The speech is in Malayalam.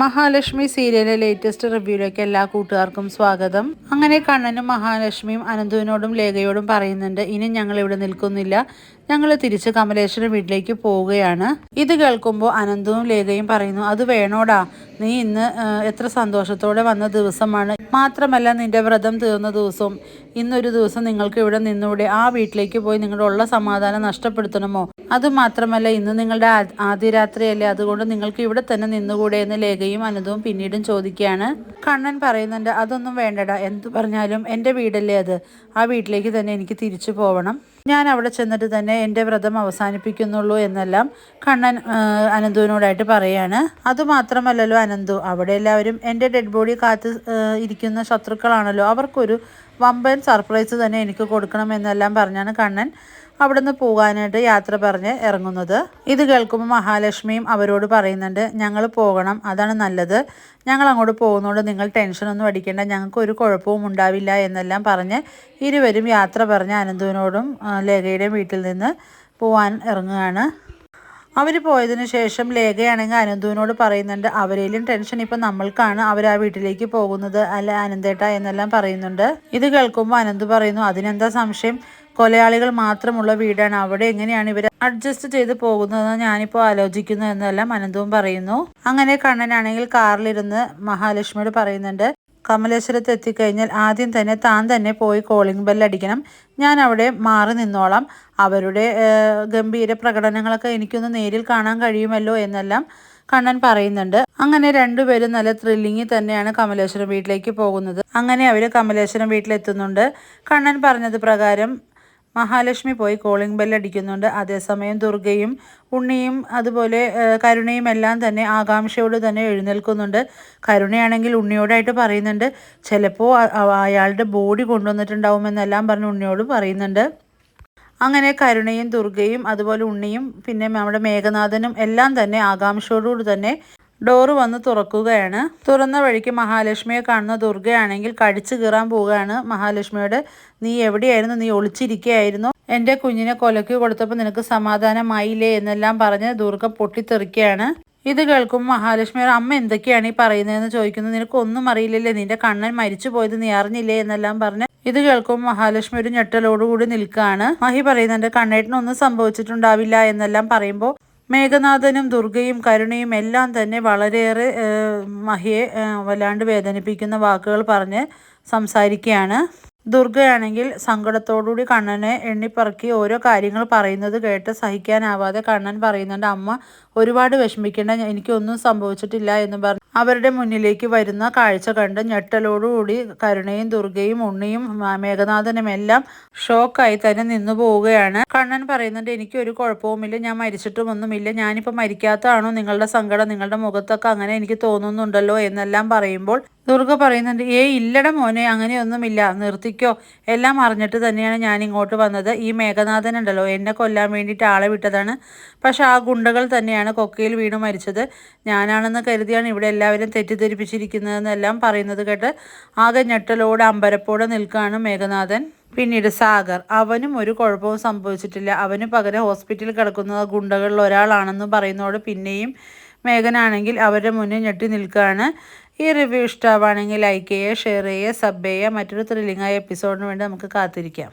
മഹാലക്ഷ്മി സീരിയലിലെ ലേറ്റസ്റ്റ് റിവ്യൂയിലേക്ക് എല്ലാ കൂട്ടുകാർക്കും സ്വാഗതം. അങ്ങനെ കണ്ണനും മഹാലക്ഷ്മിയും അനന്തുവിനോടും ലേഖയോടും പറയുന്നുണ്ട് ഇനി ഞങ്ങൾ ഇവിടെ നിൽക്കുന്നില്ല. ഞങ്ങൾ തിരിച്ച് കമലേശ്വരൻ വീട്ടിലേക്ക് പോവുകയാണ്. ഇത് കേൾക്കുമ്പോൾ അനന്തവും ലേഖയും പറയുന്നു അത് വേണോടാ. നീ ഇന്ന് എത്ര സന്തോഷത്തോടെ വന്ന ദിവസമാണ്. മാത്രമല്ല നിന്റെ വ്രതം തീർന്ന ദിവസവും ഇന്നൊരു ദിവസം നിങ്ങൾക്ക് ഇവിടെ നിന്നൂടെ ആ വീട്ടിലേക്ക് പോയി നിങ്ങളുടെ ഉള്ള സമാധാനം നഷ്ടപ്പെടുത്തണമോ? അതുമാത്രമല്ല ഇന്ന് നിങ്ങളുടെ ആദ്യ രാത്രിയല്ലേ അതുകൊണ്ട് നിങ്ങൾക്ക് ഇവിടെ തന്നെ നിന്നുകൂടെ എന്ന് ലേഖയും അനന്തവും പിന്നീടും ചോദിക്കുകയാണ്. കണ്ണൻ പറയുന്നുണ്ട് അതൊന്നും വേണ്ടടാ. എന്തു പറഞ്ഞാലും എന്റെ വീടല്ലേ അത്? ആ വീട്ടിലേക്ക് തന്നെ എനിക്ക് തിരിച്ചു പോകണം ഞാൻ അവിടെ ചെന്നിട്ട് തന്നെ എന്റെ വ്രതം അവസാനിപ്പിക്കുന്നുള്ളൂ എന്നെല്ലാം കണ്ണൻ അനന്തുവിനോടായിട്ട് പറയാണ്. അതുമാത്രമല്ലല്ലോ അനന്തു അവിടെ എല്ലാവരും എന്റെ ഡെഡ് ബോഡി കാത്ത് ഇരിക്കുന്ന ശത്രുക്കളാണല്ലോ. അവർക്കൊരു വമ്പൻ സർപ്രൈസ് തന്നെ എനിക്ക് കൊടുക്കണം എന്നെല്ലാം പറഞ്ഞാണ് കണ്ണൻ അവിടുന്ന് പോകാനായിട്ട് യാത്ര പറഞ്ഞ് ഇറങ്ങുന്നത്. ഇത് കേൾക്കുമ്പോൾ മഹാലക്ഷ്മിയും അവരോട് പറയുന്നുണ്ട് ഞങ്ങൾ പോകണം അതാണ് നല്ലത്. ഞങ്ങൾ അങ്ങോട്ട് പോകുന്നതുകൊണ്ട് നിങ്ങൾ ടെൻഷനൊന്നും അടിക്കേണ്ട ഞങ്ങൾക്ക് ഒരു കുഴപ്പവും ഉണ്ടാവില്ല എന്നെല്ലാം പറഞ്ഞ് ഇരുവരും യാത്ര പറഞ്ഞ് അനന്തുവിനോടും ലേഖയുടെയും വീട്ടിൽ നിന്ന് പോവാൻ ഇറങ്ങുകയാണ്. അവർ പോയതിനു ശേഷം ലേഖയാണെങ്കിൽ അനന്തുവിനോട് പറയുന്നുണ്ട് അവരേലും ടെൻഷൻ ഇപ്പം നമ്മൾക്കാണ് അവർ ആ വീട്ടിലേക്ക് പോകുന്നത് അല്ല അനന്തേട്ട എന്നെല്ലാം പറയുന്നുണ്ട്. ഇത് കേൾക്കുമ്പോൾ അനന്ത് പറയുന്നു അതിനെന്താ സംശയം? കൊലയാളികൾ മാത്രമുള്ള വീടാണ്. അവിടെ എങ്ങനെയാണ് ഇവർ അഡ്ജസ്റ്റ് ചെയ്ത് പോകുന്നതെന്ന് ഞാനിപ്പോൾ ആലോചിക്കുന്നു എന്നെല്ലാം അനന്തവും പറയുന്നു. അങ്ങനെ കണ്ണനാണെങ്കിൽ കാറിലിരുന്ന് മഹാലക്ഷ്മിയോട് പറയുന്നുണ്ട് കമലേശ്വരത്ത് എത്തിക്കഴിഞ്ഞാൽ ആദ്യം തന്നെ താൻ തന്നെ പോയി കോളിംഗ് ബെല്ലടിക്കണം ഞാൻ അവിടെ മാറി നിന്നോളാം. അവരുടെ ഗംഭീര പ്രകടനങ്ങളൊക്കെ എനിക്കൊന്ന് നേരിൽ കാണാൻ കഴിയുമല്ലോ എന്നെല്ലാം കണ്ണൻ പറയുന്നുണ്ട്. അങ്ങനെ രണ്ടുപേരും നല്ല ത്രില്ലിങ്ങി തന്നെയാണ് കമലേശ്വരം വീട്ടിലേക്ക് പോകുന്നത്. അങ്ങനെ അവർ കമലേശ്വരം വീട്ടിലെത്തുന്നുണ്ട്. കണ്ണൻ പറഞ്ഞത് പ്രകാരം മഹാലക്ഷ്മി പോയി കോളിംഗ് ബെൽ അടിക്കുന്നുണ്ട്. അതേസമയം ദുർഗയും ഉണ്ണിയും അതുപോലെ കരുണയും എല്ലാം തന്നെ ആകാംക്ഷയോട് തന്നെ എഴുന്നേൽക്കുന്നുണ്ട്. കരുണയാണെങ്കിൽ ഉണ്ണിയോടായിട്ട് പറയുന്നുണ്ട്. ചിലപ്പോൾ അയാളുടെ ബോഡി കൊണ്ടുവന്നിട്ടുണ്ടാവുമെന്നെല്ലാം പറഞ്ഞ് ഉണ്ണിയോട് പറയുന്നുണ്ട്. അങ്ങനെ കരുണയും ദുർഗയും അതുപോലെ ഉണ്ണിയും പിന്നെ നമ്മുടെ മേഘനാഥനും എല്ലാം തന്നെ ആകാംക്ഷയോടുകൂടി തന്നെ ഡോറ് വന്ന് തുറക്കുകയാണ്. തുറന്ന വഴിക്ക് മഹാലക്ഷ്മിയെ കാണുന്ന ദുർഗയാണെങ്കിൽ കടിച്ചു കീറാൻ പോവുകയാണ്. മഹാലക്ഷ്മിയോട് നീ എവിടെയായിരുന്നു? നീ ഒളിച്ചിരിക്കുകയായിരുന്നു എന്റെ കുഞ്ഞിനെ കൊലക്കി കൊടുത്തപ്പോൾ നിനക്ക് സമാധാനമായില്ലേ? എന്നെല്ലാം പറഞ്ഞ് ദുർഗ പൊട്ടിത്തെറിക്കുകയാണ്. ഇത് കേൾക്കുമ്പോൾ മഹാലക്ഷ്മി അമ്മ എന്തൊക്കെയാണ് ഈ പറയുന്നതെന്ന് ചോദിക്കുന്നു. നിനക്കൊന്നും അറിയില്ലല്ലേ? നിന്റെ കണ്ണൻ മരിച്ചു പോയത് നീ അറിഞ്ഞില്ലേ? എന്നെല്ലാം പറഞ്ഞ് ഇത് കേൾക്കുമ്പോൾ മഹാലക്ഷ്മി ഒരു ഞെട്ടലോടുകൂടി നിൽക്കുകയാണ്. മഹി പറയുന്നുണ്ട് കണ്ണേട്ടനൊന്നും സംഭവിച്ചിട്ടുണ്ടാവില്ല എന്നെല്ലാം പറയുമ്പോൾ മേഘനാഥനും ദുർഗയും കരുണയും എല്ലാം തന്നെ വളരെയേറെ മഹിയെ വല്ലാണ്ട് വേദനിപ്പിക്കുന്ന വാക്കുകൾ പറഞ്ഞ് സംസാരിക്കുകയാണ്. ദുർഗയാണെങ്കിൽ സങ്കടത്തോടുകൂടി കണ്ണനെ എണ്ണിപ്പറക്കി ഓരോ കാര്യങ്ങൾ പറയുന്നത് കേട്ട് സഹിക്കാനാവാതെ കണ്ണൻ പറയുന്നുണ്ട് അമ്മ ഒരുപാട് വിഷമിക്കേണ്ട എനിക്കൊന്നും സംഭവിച്ചിട്ടില്ല എന്ന് പറഞ്ഞു. അവരുടെ മുന്നിലേക്ക് വരുന്ന കാഴ്ച കണ്ട് ഞെട്ടലോടുകൂടി കരുണയും ദുർഗയും ഉണ്ണിയും മേഘനാഥനും എല്ലാം ഷോക്കായി തന്നെ നിന്നു പോവുകയാണ്. കണ്ണൻ പറയുന്നുണ്ട് എനിക്ക് ഒരു കുഴപ്പവുമില്ല ഞാൻ മരിച്ചിട്ടുമൊന്നുമില്ല. ഞാനിപ്പോൾ മരിക്കാത്തതാണോ നിങ്ങളുടെ സങ്കടം? നിങ്ങളുടെ മുഖത്തൊക്കെ അങ്ങനെ എനിക്ക് തോന്നുന്നുണ്ടല്ലോ എന്നെല്ലാം പറയുമ്പോൾ ദുർഗ പറയുന്നുണ്ട് ഏ ഇല്ലട മോനെ അങ്ങനെയൊന്നുമില്ല. നിർത്തിക്കോ. എല്ലാം അറിഞ്ഞിട്ട് തന്നെയാണ് ഞാൻ ഇങ്ങോട്ട് വന്നത്. ഈ മേഘനാഥൻ ഉണ്ടല്ലോ എന്നെ കൊല്ലാൻ വേണ്ടിയിട്ട് ആളെ വിട്ടതാണ്. പക്ഷെ ആ ഗുണ്ടകൾ തന്നെയാണ് കൊക്കയിൽ വീണ് മരിച്ചത്. ഞാനാണെന്ന് കരുതിയാണ് ഇവിടെ എല്ലാവരും തെറ്റിദ്ധരിപ്പിച്ചിരിക്കുന്നതെന്നെല്ലാം പറയുന്നത് കേട്ട് ആകെ ഞെട്ടലോടെ അമ്പരപ്പോടെ നിൽക്കുകയാണ് മേഘനാഥൻ. പിന്നീട് സാഗർ അവനും ഒരു കുഴപ്പവും സംഭവിച്ചിട്ടില്ല. അവന് പകരം ഹോസ്പിറ്റലിൽ കിടക്കുന്ന ഗുണ്ടകളിൽ ഒരാളാണെന്ന് പറയുന്നതോട് പിന്നെയും മേഘനാണെങ്കിൽ അവരുടെ മുന്നിൽ ഞെട്ടി നിൽക്കുകയാണ്. ഈ റിവ്യൂ ഇഷ്ടമാണെങ്കിൽ ലൈക്ക് ചെയ്യുക ഷെയർ ചെയ്യുക സബ് ചെയ്യുക മറ്റൊരു ത്രില്ലിംഗായ എപ്പിസോഡിന് വേണ്ടി നമുക്ക് കാത്തിരിക്കാം.